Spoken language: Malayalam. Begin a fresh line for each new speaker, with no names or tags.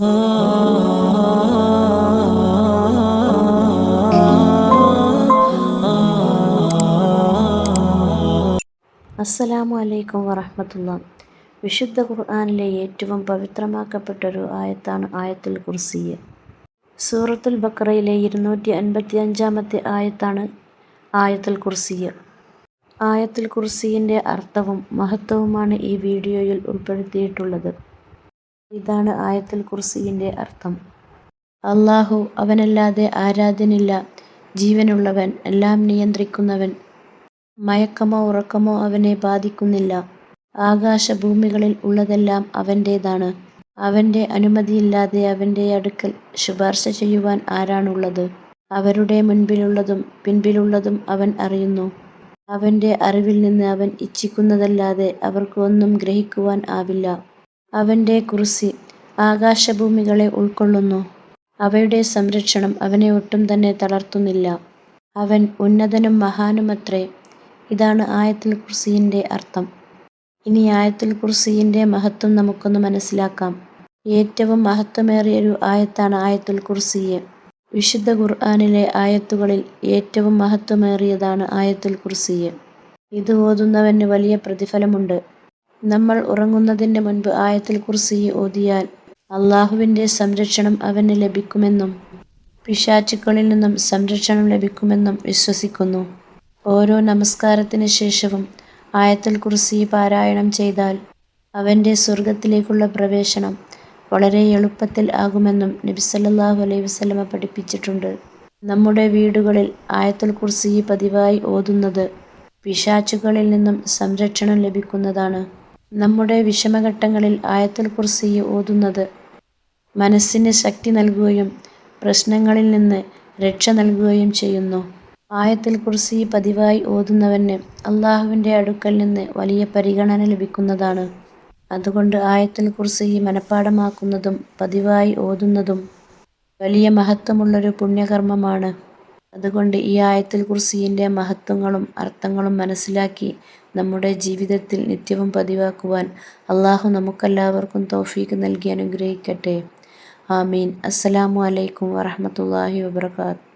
അസ്സലാമു അലൈക്കും വറഹമത്തുള്ള. വിശുദ്ധ ഖുർആാനിലെ ഏറ്റവും പവിത്രമാക്കപ്പെട്ടൊരു ആയത്താണ് ആയത്തുൽ കുർസിയ്. സൂറത്തുൽ ബക്രയിലെ ഇരുന്നൂറ്റി അൻപത്തി അഞ്ചാമത്തെ ആയത്താണ് ആയത്തുൽ ഖുർസിയ ആയത്തുൽ കുർസിയിന്റെ അർത്ഥവും മഹത്വവുമാണ് ഈ വീഡിയോയിൽ ഉൾപ്പെടുത്തിയിട്ടുള്ളത്. ഇതാണ് ആയത്തിൽ കുർസിയിന്റെ അർത്ഥം. അള്ളാഹു അവനല്ലാതെ ആരാധനില്ല ജീവനുള്ളവൻ എല്ലാം നിയന്ത്രിക്കുന്നവൻ. മയക്കമോ ഉറക്കമോ അവനെ ബാധിക്കുന്നില്ല. ആകാശഭൂമികളിൽ ഉള്ളതെല്ലാം അവന്റേതാണ്. അവന്റെ അനുമതിയില്ലാതെ അവന്റെ അടുക്കൽ ശുപാർശ ചെയ്യുവാൻ ആരാണുള്ളത്? അവരുടെ മുൻപിലുള്ളതും പിൻപിലുള്ളതും അവൻ അറിയുന്നു. അവന്റെ അറിവിൽ നിന്ന് അവൻ ഇച്ഛിക്കുന്നതല്ലാതെ അവർക്ക് ഒന്നും ഗ്രഹിക്കുവാൻ ആവില്ല. അവന്റെ കുറിസി ആകാശഭൂമികളെ ഉൾക്കൊള്ളുന്നു. അവയുടെ സംരക്ഷണം അവനെ ഒട്ടും തന്നെ തളർത്തുന്നില്ല. അവൻ ഉന്നതനും മഹാനുമത്രേ. ഇതാണ് ആയത്തിൽ കുർസിയിന്റെ അർത്ഥം. ഇനി ആയത്തിൽ കുർസിയിന്റെ മഹത്വം നമുക്കൊന്ന് മനസ്സിലാക്കാം. ഏറ്റവും മഹത്വമേറിയൊരു ആയത്താണ് ആയത്തുൽ കുർസിയെ. വിശുദ്ധ ഖുർആാനിലെ ആയത്തുകളിൽ ഏറ്റവും മഹത്വമേറിയതാണ് ആയത്തുൽ കുർസിയെ. ഇത് ഓതുന്നവന് വലിയ പ്രതിഫലമുണ്ട്. നമ്മൾ ഉറങ്ങുന്നതിന് മുൻപ് ആയത്തിൽ കുർസി ഓതിയാൽ അള്ളാഹുവിന്റെ സംരക്ഷണം അവന് ലഭിക്കുമെന്നും പിശാചുക്കളിൽ നിന്നും സംരക്ഷണം ലഭിക്കുമെന്നും വിശ്വസിക്കുന്നു. ഓരോ നമസ്കാരത്തിന് ശേഷവും ആയത്തിൽ കുർസി പാരായണം ചെയ്താൽ അവന്റെ സ്വർഗത്തിലേക്കുള്ള പ്രവേശനം വളരെ എളുപ്പത്തിൽ ആകുമെന്നും നബിസല്ലാഹു അലൈഹി വസല്ലമ പഠിപ്പിച്ചിട്ടുണ്ട്. നമ്മുടെ വീടുകളിൽ ആയത്തുൽ കുർസി പതിവായി ഓതുന്നത് പിശാച്ചുകളിൽ നിന്നും സംരക്ഷണം ലഭിക്കുന്നതാണ്. നമ്മുടെ വിഷമഘട്ടങ്ങളിൽ ആയത്തുൽ കുർസി ഓതുന്നത് മനസ്സിന് ശക്തി നൽകുകയും പ്രശ്നങ്ങളിൽ നിന്ന് രക്ഷ നൽകുകയും ചെയ്യുന്നു. ആയത്തുൽ കുർസി പതിവായി ഓതുന്നവന് അള്ളാഹുവിന്റെ അടുക്കൽ നിന്ന് വലിയ പരിഗണന ലഭിക്കുന്നതാണ്. അതുകൊണ്ട് ആയത്തുൽ കുർസി മനഃപ്പാടമാക്കുന്നതും പതിവായി ഓതുന്നതും വലിയ മഹത്വമുള്ളൊരു പുണ്യകർമ്മമാണ്. അതുകൊണ്ട് ഈ ആയത്തിൽ കുർസിയിന്റെ മഹത്വങ്ങളും അർത്ഥങ്ങളും മനസ്സിലാക്കി നമ്മുടെ ജീവിതത്തിൽ നിത്യവും പതിവാക്കുവാൻ അള്ളാഹു നമുക്കെല്ലാവർക്കും തോഫീക്ക് നൽകി അനുഗ്രഹിക്കട്ടെ. ആമീൻ. അസ്സലാമു അലൈക്കും വറഹമത്തല്ലാഹി വബർക്കാത്തു